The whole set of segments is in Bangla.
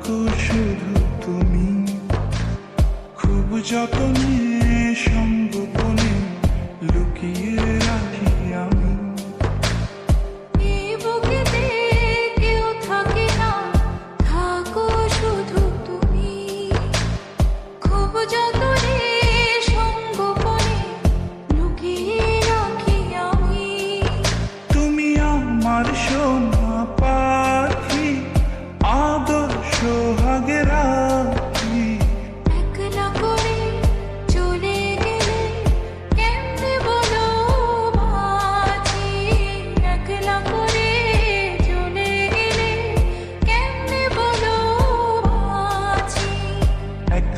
থাকো শুধু তুমি। খুব যতনে সঙ্গোপনে রাখি আমি। আমার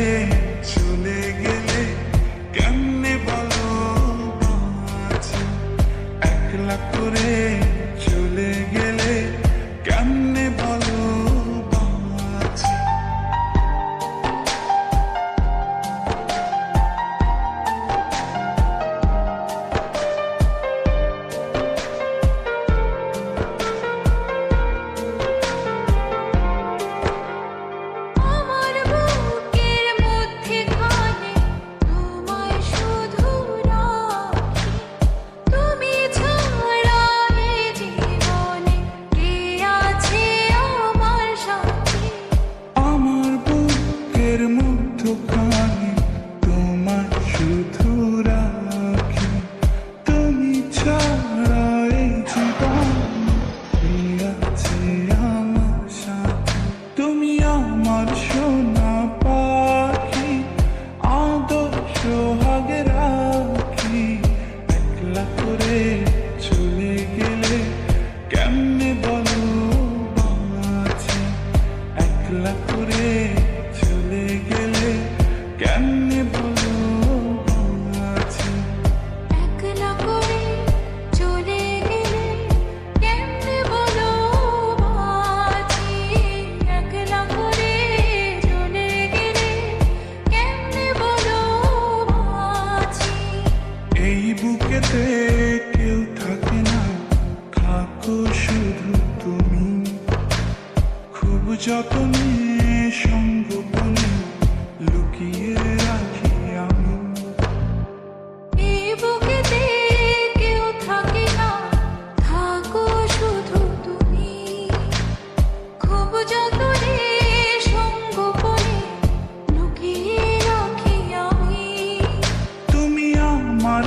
করে জগতে কেউ থাকে না। থাকো শুধু তুমি। খুব যত্নে সঙ্গোপনে লুকিয়ে আমি। বুকেতে কেউ থাকে না। থাকো শুধু তুমি। খুব যত্নে লুকিয়ে রাখি আমি। তুমি আমার